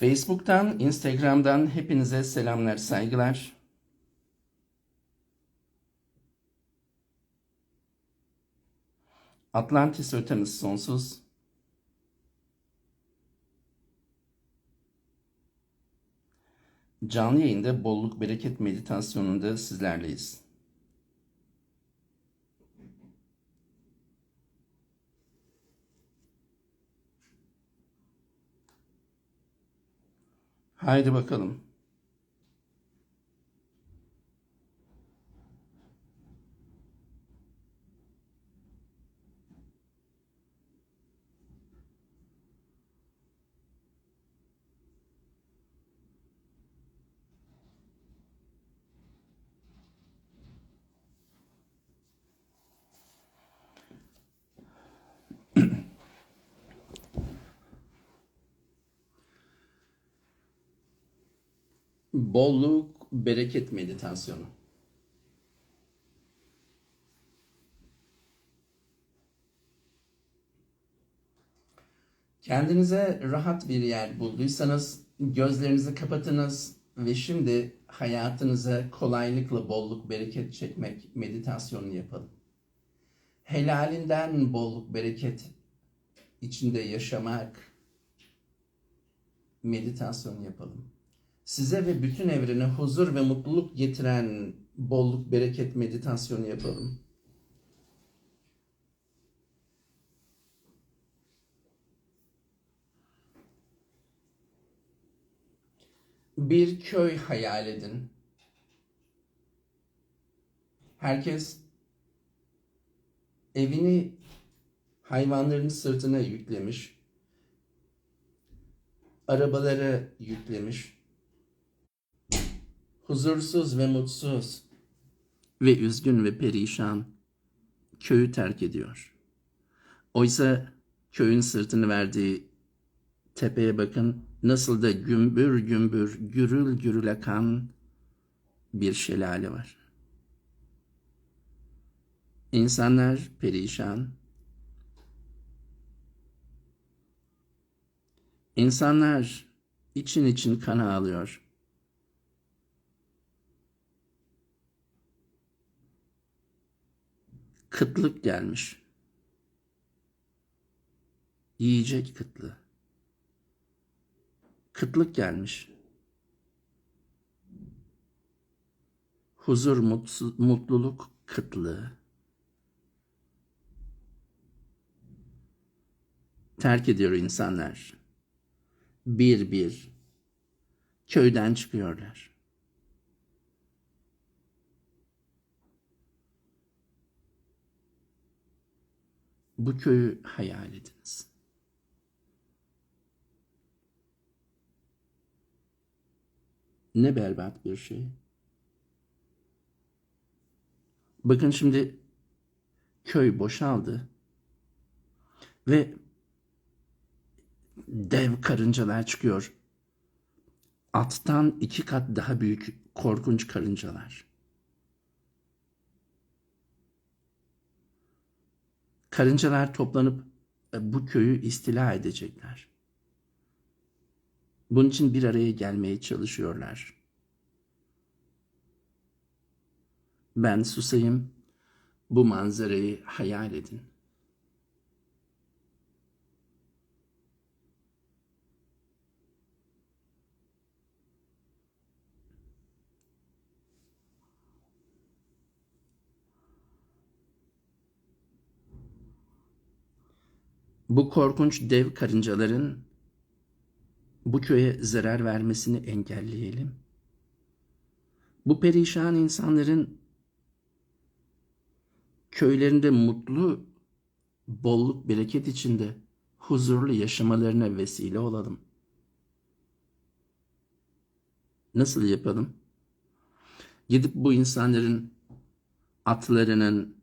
Facebook'tan, Instagram'dan hepinize selamlar, saygılar. Atlantis ötemiz sonsuz. Canlı yayında bolluk bereket meditasyonunda sizlerleyiz. Haydi bakalım. Bolluk bereket meditasyonu. Kendinize rahat bir yer bulduysanız gözlerinizi kapatınız ve şimdi hayatınıza kolaylıkla bolluk bereket çekmek meditasyonu yapalım. Helalinden bolluk bereket içinde yaşamak meditasyonu yapalım. Size ve bütün evrene huzur ve mutluluk getiren bolluk bereket meditasyonu yapalım. Bir köy hayal edin. Herkes evini hayvanların sırtına yüklemiş. Arabaları yüklemiş. Huzursuz ve mutsuz ve üzgün ve perişan köyü terk ediyor. Oysa köyün sırtını verdiği tepeye bakın nasıl da gümbür gümbür gürül gürül akan bir şelale var. İnsanlar perişan. İnsanlar için için kan ağlıyor. Kıtlık gelmiş. Yiyecek kıtlığı. Kıtlık gelmiş. Huzur, mutsuz, mutluluk kıtlığı. Terk ediyor insanlar. Bir bir köyden çıkıyorlar. Bu köyü hayal ediniz. Ne berbat bir şey. Bakın şimdi köy boşaldı ve dev karıncalar çıkıyor. Attan iki kat daha büyük korkunç karıncalar. Karıncalar toplanıp e, bu köyü istila edecekler. Bunun için bir araya gelmeye çalışıyorlar. Ben susayım, bu manzarayı hayal edin. Bu korkunç dev karıncaların bu köye zarar vermesini engelleyelim. Bu perişan insanların köylerinde mutlu, bolluk, bereket içinde huzurlu yaşamalarına vesile olalım. Nasıl yapalım? Gidip bu insanların atlarının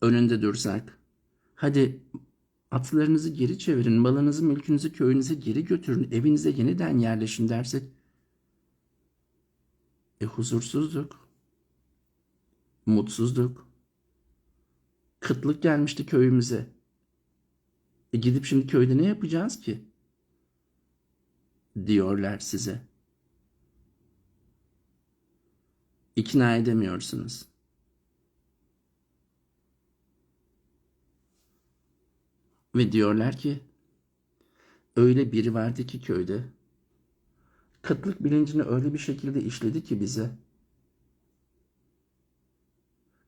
önünde dursak, hadi Atlarınızı geri çevirin, malınızı, mülkünüzü köyünüze geri götürün, evinize yeniden yerleşin dersek, e huzursuzluk, mutsuzluk, kıtlık gelmişti köyümüze. E gidip şimdi köyde ne yapacağız ki? diyorlar size. İkna edemiyorsunuz. Ve diyorlar ki öyle biri vardı ki köyde kıtlık bilincini öyle bir şekilde işledi ki bize.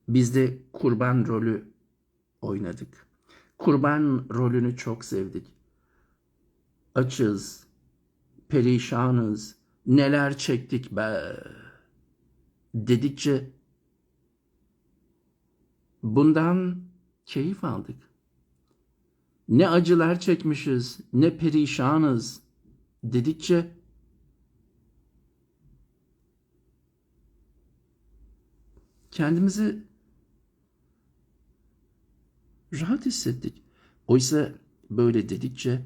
Biz de kurban rolü oynadık. Kurban rolünü çok sevdik. Açız, perişanız, neler çektik be. Dedikçe bundan keyif aldık. Ne acılar çekmişiz, ne perişanız dedikçe kendimizi rahat hissettik. Oysa böyle dedikçe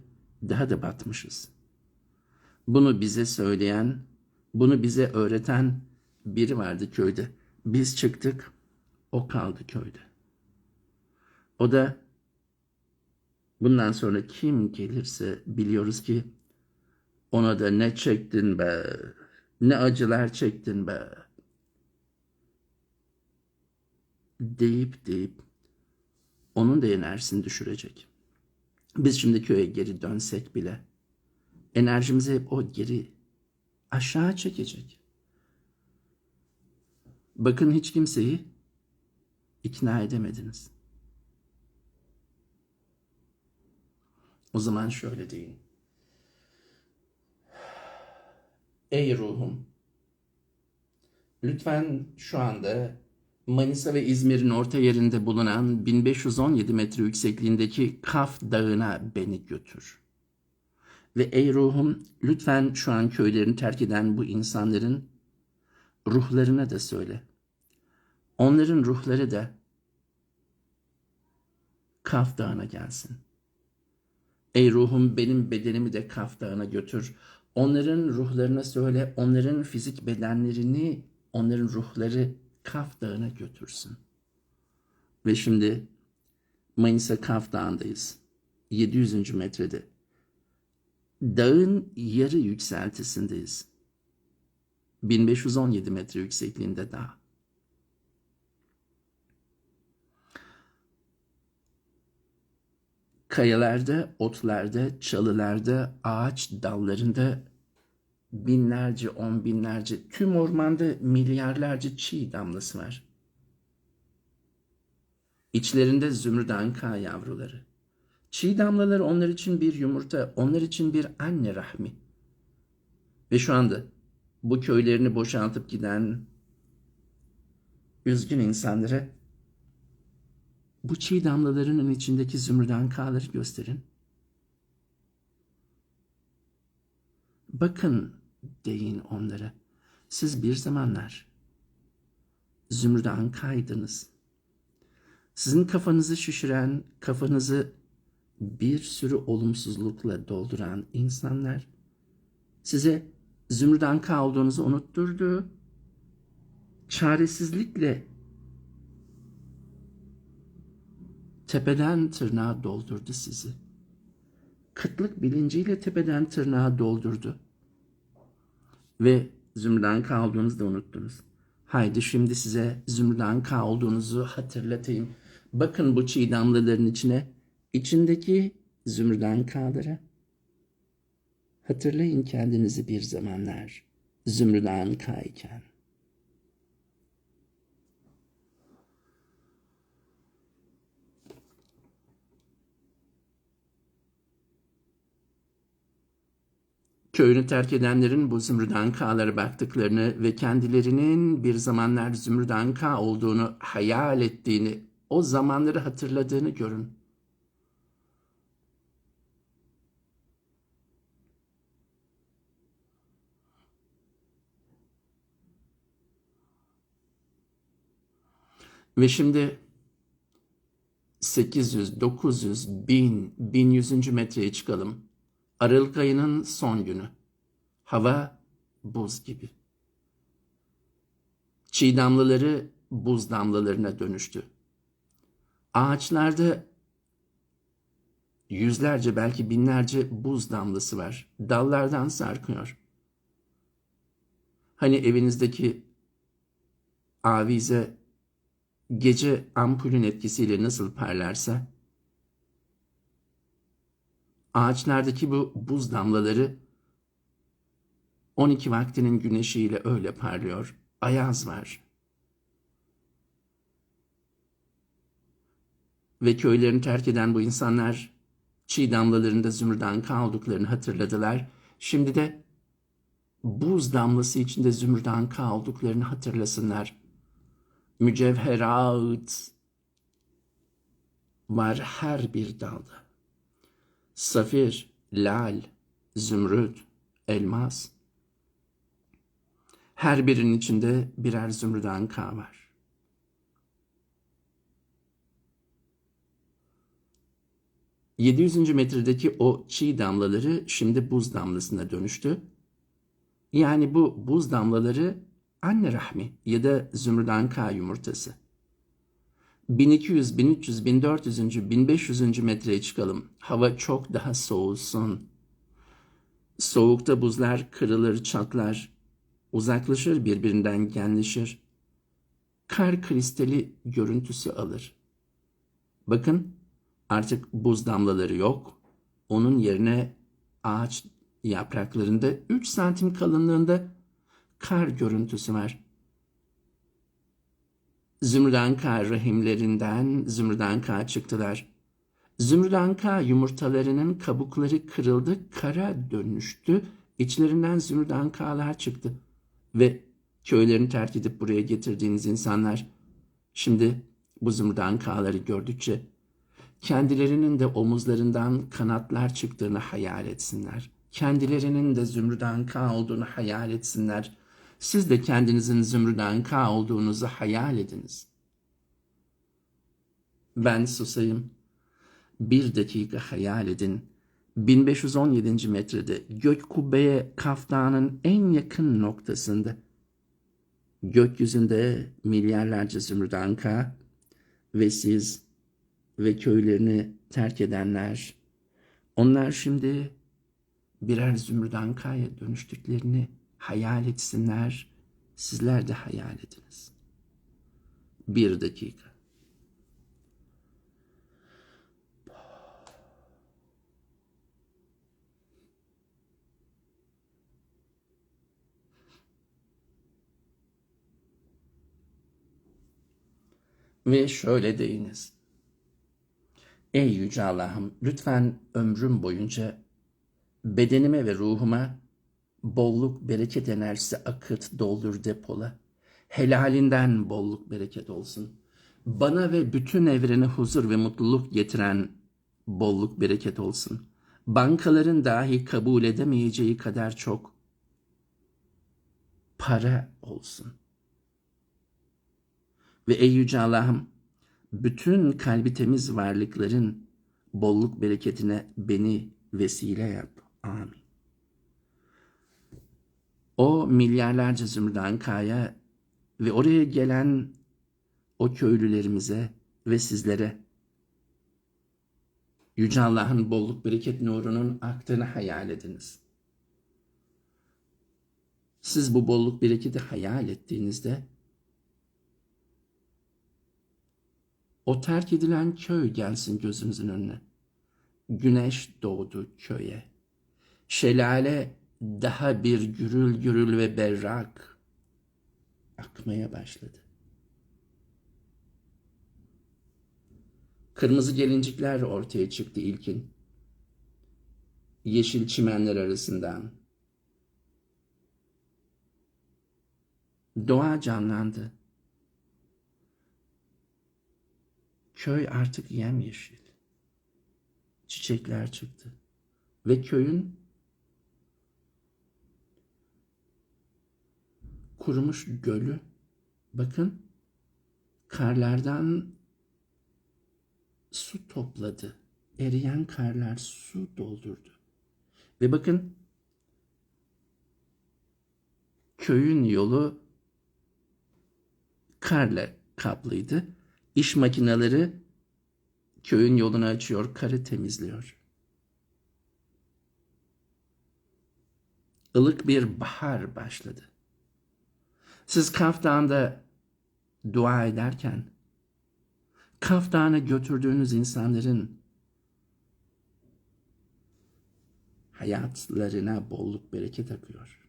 daha da batmışız. Bunu bize söyleyen, bunu bize öğreten biri vardı köyde. Biz çıktık, o kaldı köyde. O da bundan sonra kim gelirse biliyoruz ki ona da ne çektin be, ne acılar çektin be deyip deyip onun da enerjisini düşürecek. Biz şimdi köye geri dönsek bile enerjimizi hep o geri aşağı çekecek. Bakın hiç kimseyi ikna edemediniz. O zaman şöyle deyin. Ey ruhum, lütfen şu anda Manisa ve İzmir'in orta yerinde bulunan 1517 metre yüksekliğindeki Kaf Dağı'na beni götür. Ve ey ruhum lütfen şu an köylerini terk eden bu insanların ruhlarına da söyle. Onların ruhları da Kaf Dağı'na gelsin. Ey ruhum benim bedenimi de Kaf Dağı'na götür. Onların ruhlarına söyle, onların fizik bedenlerini, onların ruhları Kaf Dağı'na götürsün. Ve şimdi Manisa Kaf Dağı'ndayız. 700. metrede. Dağın yarı yükseltisindeyiz. 1517 metre yüksekliğinde dağ. Kayalarda, otlarda, çalılarda, ağaç dallarında binlerce, on binlerce, tüm ormanda milyarlarca çiğ damlası var. İçlerinde zümrüt anka yavruları. Çiğ damlaları onlar için bir yumurta, onlar için bir anne rahmi. Ve şu anda bu köylerini boşaltıp giden üzgün insanlara bu çiğ damlalarının içindeki zümrüt ankaları gösterin. Bakın deyin onlara. Siz bir zamanlar zümrüt ankaydınız. Sizin kafanızı şişiren, kafanızı bir sürü olumsuzlukla dolduran insanlar size zümrüt anka olduğunuzu unutturdu. Çaresizlikle tepeden tırnağa doldurdu sizi. Kıtlık bilinciyle tepeden tırnağa doldurdu. Ve zümrüden K olduğunuzu da unuttunuz. Haydi şimdi size zümrüden K olduğunuzu hatırlatayım. Bakın bu çiğ damlaların içine, içindeki zümrüden K'lara. Hatırlayın kendinizi bir zamanlar zümrüden K iken. Köyünü terk edenlerin bu zümrüt K'lara baktıklarını ve kendilerinin bir zamanlar zümrüt K olduğunu hayal ettiğini, o zamanları hatırladığını görün. Ve şimdi 800, 900, 1000, 1100. metreye çıkalım. Aralık ayının son günü. Hava buz gibi. Çiğ damlaları buz damlalarına dönüştü. Ağaçlarda yüzlerce belki binlerce buz damlası var. Dallardan sarkıyor. Hani evinizdeki avize gece ampulün etkisiyle nasıl parlarsa ağaçlardaki bu buz damlaları 12 vaktinin güneşiyle öyle parlıyor. Ayaz var. Ve köylerini terk eden bu insanlar çiğ damlalarında zümrüdan olduklarını hatırladılar. Şimdi de buz damlası içinde zümrüdan olduklarını hatırlasınlar. Mücevherat var her bir dalda. Safir, lal, zümrüt, elmas. Her birinin içinde birer zümrüdan K var. ...700. metredeki o çiğ damlaları şimdi buz damlasına dönüştü. Yani bu buz damlaları anne rahmi ya da zümrüdan K yumurtası. 1200, 1300, 1400. 1500. metreye çıkalım. Hava çok daha soğusun. Soğukta buzlar kırılır, çatlar, uzaklaşır birbirinden genleşir. Kar kristali görüntüsü alır. Bakın artık buz damlaları yok. Onun yerine ağaç yapraklarında 3 santim kalınlığında kar görüntüsü var. Zümrüdanka rahimlerinden zümrüdanka çıktılar. Zümrüdanka yumurtalarının kabukları kırıldı, kara dönüştü. İçlerinden zümrüdankalar çıktı. Ve köylerini terk edip buraya getirdiğiniz insanlar şimdi bu zümrüdankaları gördükçe kendilerinin de omuzlarından kanatlar çıktığını hayal etsinler. Kendilerinin de zümrüdanka olduğunu hayal etsinler. Siz de kendinizin zümrüden K olduğunuzu hayal ediniz. Ben susayım. Bir dakika hayal edin. 1517. metrede gök kubbeye kaftanın en yakın noktasında gökyüzünde milyarlarca zümrüden K ve siz ve köylerini terk edenler onlar şimdi birer zümrüden K'ya dönüştüklerini hayal etsinler, sizler de hayal ediniz. Bir dakika. Ve şöyle deyiniz. Ey Yüce Allah'ım lütfen ömrüm boyunca bedenime ve ruhuma bolluk bereket enerjisi akıt, doldur, depola. Helalinden bolluk bereket olsun. Bana ve bütün evrene huzur ve mutluluk getiren bolluk bereket olsun. Bankaların dahi kabul edemeyeceği kadar çok para olsun. Ve ey yüce Allah'ım bütün kalbi temiz varlıkların bolluk bereketine beni vesile yap. Amin. O milyarlarca zümrüdan kaya ve oraya gelen o köylülerimize ve sizlere Yüce Allah'ın bolluk bereket nurunun aktığını hayal ediniz. Siz bu bolluk bereketi hayal ettiğinizde o terk edilen köy gelsin gözünüzün önüne. Güneş doğdu köye. Şelale daha bir gürül gürül ve berrak akmaya başladı. Kırmızı gelincikler ortaya çıktı ilkin. Yeşil çimenler arasından. Doğa canlandı. Köy artık yemyeşil. Çiçekler çıktı. Ve köyün kurumuş gölü. Bakın karlardan su topladı. Eriyen karlar su doldurdu. Ve bakın köyün yolu karla kaplıydı. İş makineleri köyün yolunu açıyor, karı temizliyor. Ilık bir bahar başladı. Siz Kaf dua ederken, Kaf götürdüğünüz insanların hayatlarına bolluk bereket akıyor.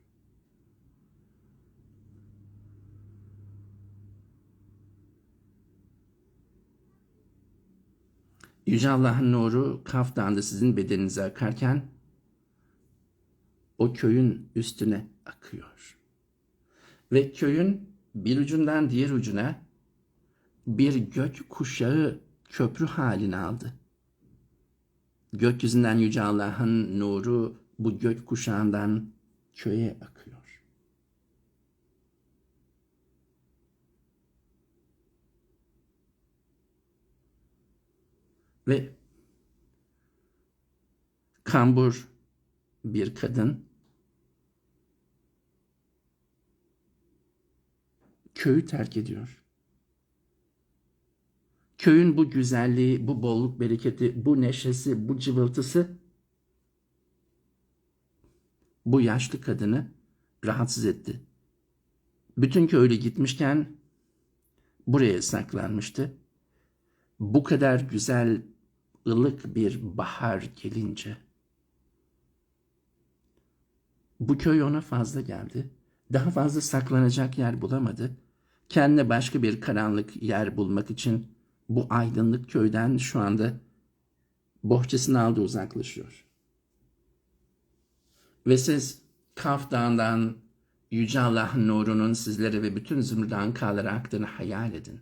Yüce Allah'ın nuru Kaf sizin bedeninize akarken o köyün üstüne akıyor. Ve köyün bir ucundan diğer ucuna bir gök kuşağı köprü halini aldı. Gökyüzünden Yüce Allah'ın nuru bu gök kuşağından köye akıyor. Ve kambur bir kadın köyü terk ediyor. Köyün bu güzelliği, bu bolluk bereketi, bu neşesi, bu cıvıltısı bu yaşlı kadını rahatsız etti. Bütün köylü gitmişken buraya saklanmıştı. Bu kadar güzel, ılık bir bahar gelince bu köy ona fazla geldi. Daha fazla saklanacak yer bulamadı. Kendine başka bir karanlık yer bulmak için bu aydınlık köyden şu anda bohçasını aldı uzaklaşıyor. Ve siz Kaf Dağı'ndan Yüce Allah'ın nurunun sizlere ve bütün zümrüt ankalara aktığını hayal edin.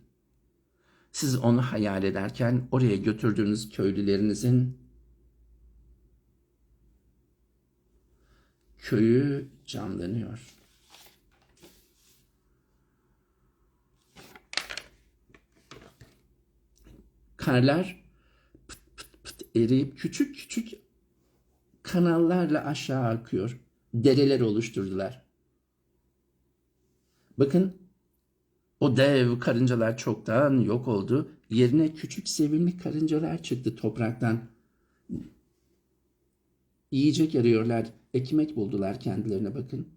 Siz onu hayal ederken oraya götürdüğünüz köylülerinizin köyü canlanıyor. Karlar pıt pıt pıt eriyip küçük küçük kanallarla aşağı akıyor. Dereler oluşturdular. Bakın o dev karıncalar çoktan yok oldu. Yerine küçük sevimli karıncalar çıktı topraktan. Yiyecek arıyorlar. Ekmek buldular kendilerine bakın.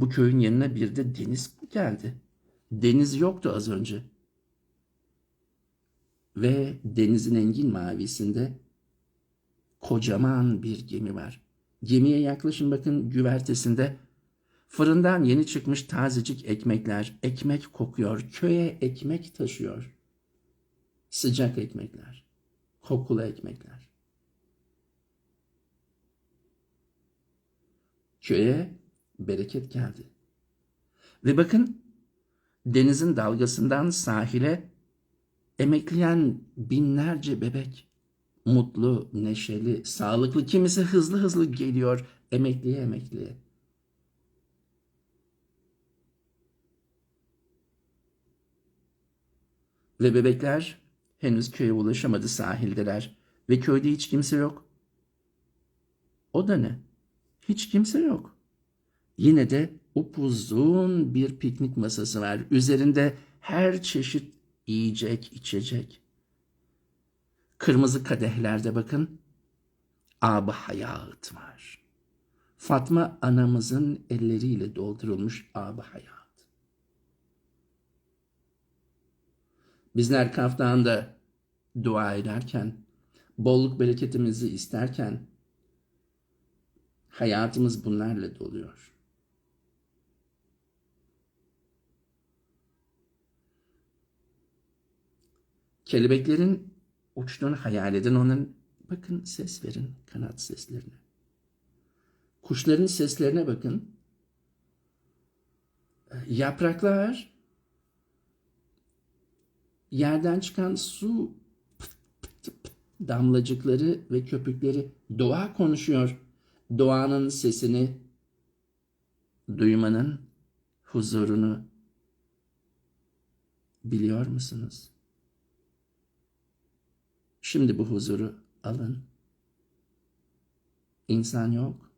Bu köyün yanına bir de deniz geldi. Deniz yoktu az önce. Ve denizin engin mavisinde kocaman bir gemi var. Gemiye yaklaşın bakın güvertesinde fırından yeni çıkmış tazecik ekmekler, ekmek kokuyor, köye ekmek taşıyor. Sıcak ekmekler, kokulu ekmekler. Köye bereket geldi. Ve bakın denizin dalgasından sahile emekleyen binlerce bebek mutlu, neşeli, sağlıklı, kimisi hızlı hızlı geliyor emekliye emekliye. Ve bebekler henüz köye ulaşamadı sahildeler ve köyde hiç kimse yok. O da ne? Hiç kimse yok. Yine de upuzun bir piknik masası var. Üzerinde her çeşit yiyecek, içecek. Kırmızı kadehlerde bakın ab hayat var. Fatma anamızın elleriyle doldurulmuş ab hayat. Bizler Kaftan'da dua ederken, bolluk bereketimizi isterken hayatımız bunlarla doluyor. Kelebeklerin uçtuğunu hayal edin. Onların bakın ses verin kanat seslerine. Kuşların seslerine bakın. Yapraklar yerden çıkan su pıt pıt pıt damlacıkları ve köpükleri doğa konuşuyor. Doğanın sesini duymanın huzurunu biliyor musunuz? Şimdi bu huzuru alın. İnsan yok,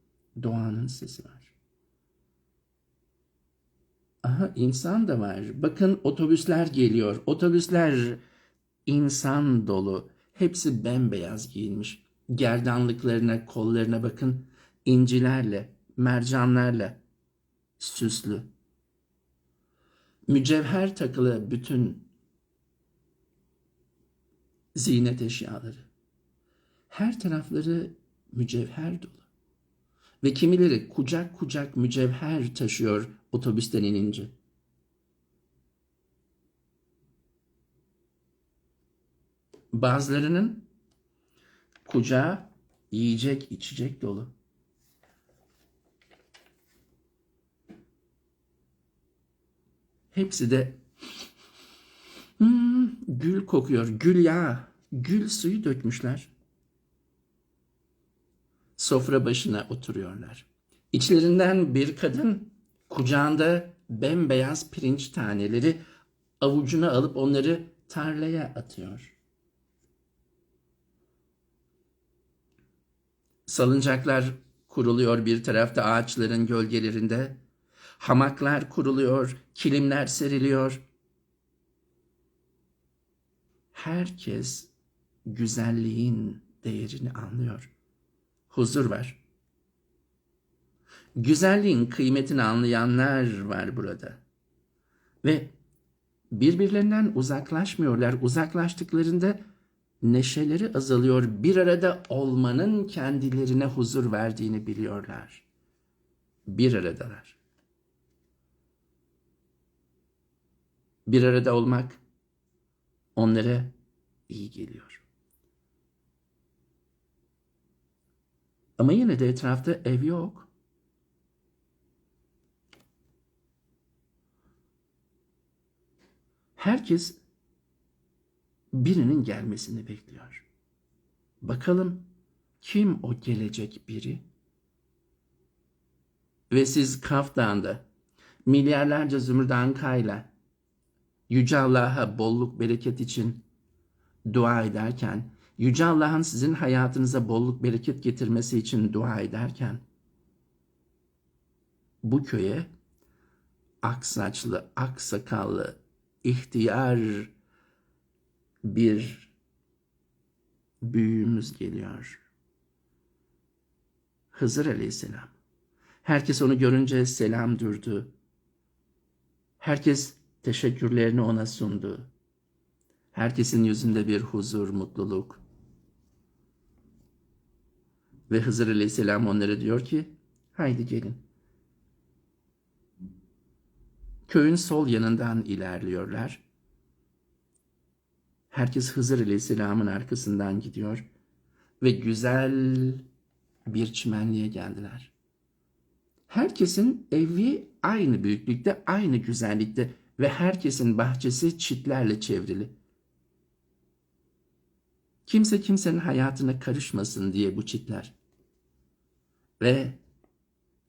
doğanın sesi var. Ah, Aha insan da var. Bakın otobüsler geliyor. Otobüsler insan dolu. Hepsi bembeyaz giyinmiş. Gerdanlıklarına, kollarına bakın. İncilerle, mercanlarla süslü. Mücevher takılı bütün ziynet eşyaları. Her tarafları mücevher dolu. Ve kimileri kucak kucak mücevher taşıyor otobüsten inince. Bazılarının kucağı yiyecek içecek dolu. Hepsi de hmm, gül kokuyor. Gül yağı, gül suyu dökmüşler. Sofra başına oturuyorlar. İçlerinden bir kadın kucağında bembeyaz pirinç taneleri avucuna alıp onları tarlaya atıyor. Salıncaklar kuruluyor bir tarafta ağaçların gölgelerinde. Hamaklar kuruluyor, kilimler seriliyor. Herkes güzelliğin değerini anlıyor. Huzur var. Güzelliğin kıymetini anlayanlar var burada. Ve birbirlerinden uzaklaşmıyorlar. Uzaklaştıklarında neşeleri azalıyor. Bir arada olmanın kendilerine huzur verdiğini biliyorlar. Bir aradalar. Bir arada olmak onlara iyi geliyor. Ama yine de etrafta ev yok. Herkes birinin gelmesini bekliyor. Bakalım kim o gelecek biri? Ve siz Kaf Dağı'nda milyarlarca zümrüdankayla Yüce Allah'a bolluk bereket için dua ederken, Yüce Allah'ın sizin hayatınıza bolluk bereket getirmesi için dua ederken, bu köye ak saçlı, ak sakallı, ihtiyar bir büyüğümüz geliyor. Hızır Aleyhisselam. Herkes onu görünce selam durdu. Herkes teşekkürlerini ona sundu. Herkesin yüzünde bir huzur, mutluluk. Ve Hızır Aleyhisselam onlara diyor ki, haydi gelin. Köyün sol yanından ilerliyorlar. Herkes Hızır Aleyhisselam'ın arkasından gidiyor ve güzel bir çimenliğe geldiler. Herkesin evi aynı büyüklükte, aynı güzellikte ve herkesin bahçesi çitlerle çevrili. Kimse kimsenin hayatına karışmasın diye bu çitler. Ve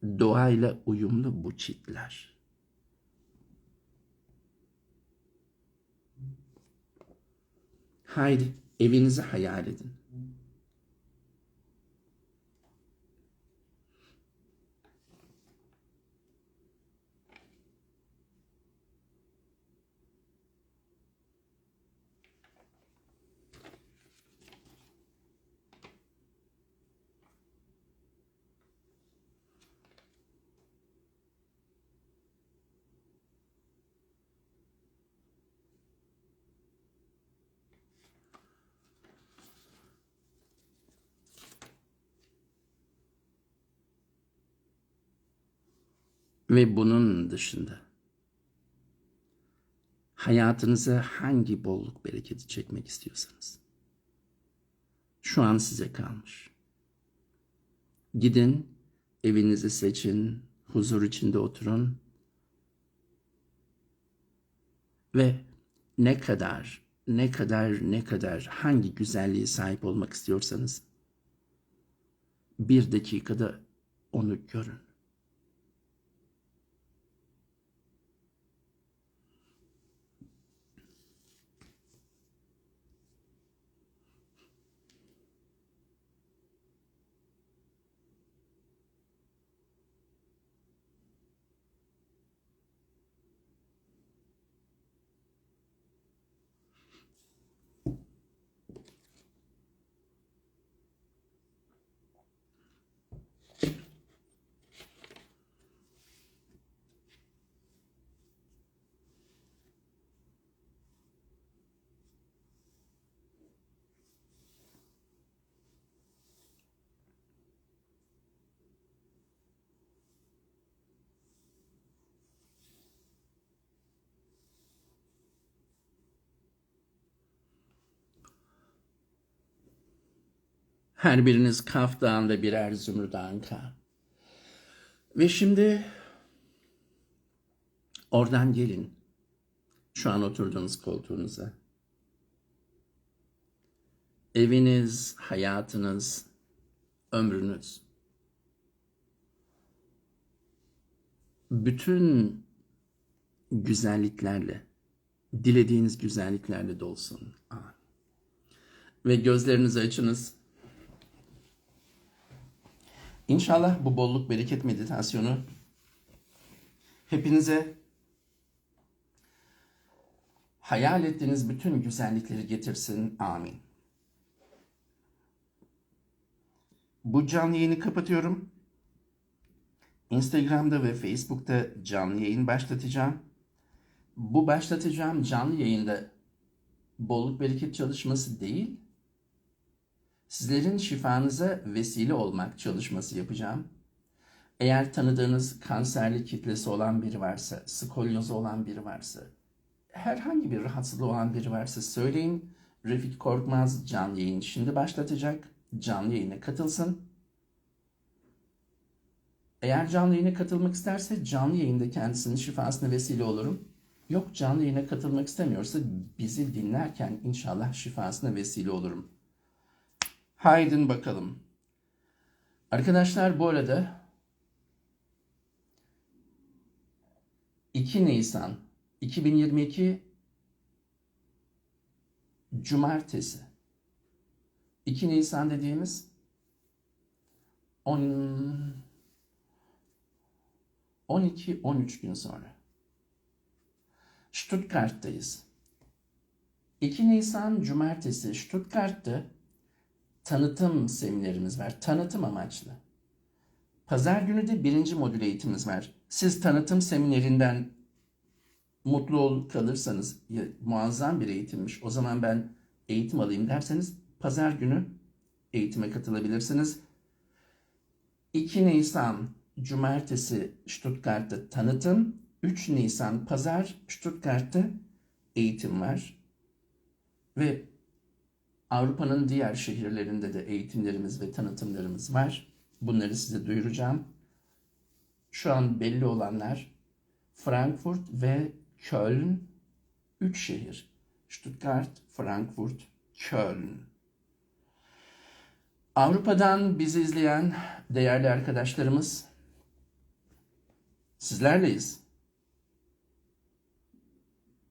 doğayla uyumlu bu çitler. Haydi evinizi hayal edin. Ve bunun dışında hayatınıza hangi bolluk bereketi çekmek istiyorsanız şu an size kalmış. Gidin, evinizi seçin, huzur içinde oturun ve ne kadar, ne kadar, ne kadar hangi güzelliğe sahip olmak istiyorsanız bir dakikada onu görün. Her biriniz Kaf Dağı'nda birer zümrüt anka. Ve şimdi oradan gelin. Şu an oturduğunuz koltuğunuza. Eviniz, hayatınız, ömrünüz. Bütün güzelliklerle, dilediğiniz güzelliklerle dolsun. Ve gözlerinizi açınız. İnşallah bu bolluk bereket meditasyonu hepinize hayal ettiğiniz bütün güzellikleri getirsin. Amin. Bu canlı yayını kapatıyorum. Instagram'da ve Facebook'ta canlı yayın başlatacağım. Bu başlatacağım canlı yayında bolluk bereket çalışması değil, sizlerin şifanıza vesile olmak çalışması yapacağım. Eğer tanıdığınız kanserli kitlesi olan biri varsa, skolyozu olan biri varsa, herhangi bir rahatsızlığı olan biri varsa söyleyin. Refik Korkmaz canlı yayın şimdi başlatacak. Canlı yayına katılsın. Eğer canlı yayına katılmak isterse canlı yayında kendisinin şifasına vesile olurum. Yok canlı yayına katılmak istemiyorsa bizi dinlerken inşallah şifasına vesile olurum. Haydin bakalım. Arkadaşlar bu arada 2 Nisan 2022 Cumartesi 2 Nisan dediğimiz 10 12-13 gün sonra. Stuttgart'tayız. 2 Nisan Cumartesi Stuttgart'ta tanıtım seminerimiz var. Tanıtım amaçlı. Pazar günü de birinci modül eğitimimiz var. Siz tanıtım seminerinden mutlu ol kalırsanız muazzam bir eğitimmiş. O zaman ben eğitim alayım derseniz pazar günü eğitime katılabilirsiniz. 2 Nisan Cumartesi Stuttgart'ta tanıtım, 3 Nisan Pazar Stuttgart'ta eğitim var. Ve Avrupa'nın diğer şehirlerinde de eğitimlerimiz ve tanıtımlarımız var. Bunları size duyuracağım. Şu an belli olanlar Frankfurt ve Köln 3 şehir. Stuttgart, Frankfurt, Köln. Avrupa'dan bizi izleyen değerli arkadaşlarımız sizlerleyiz.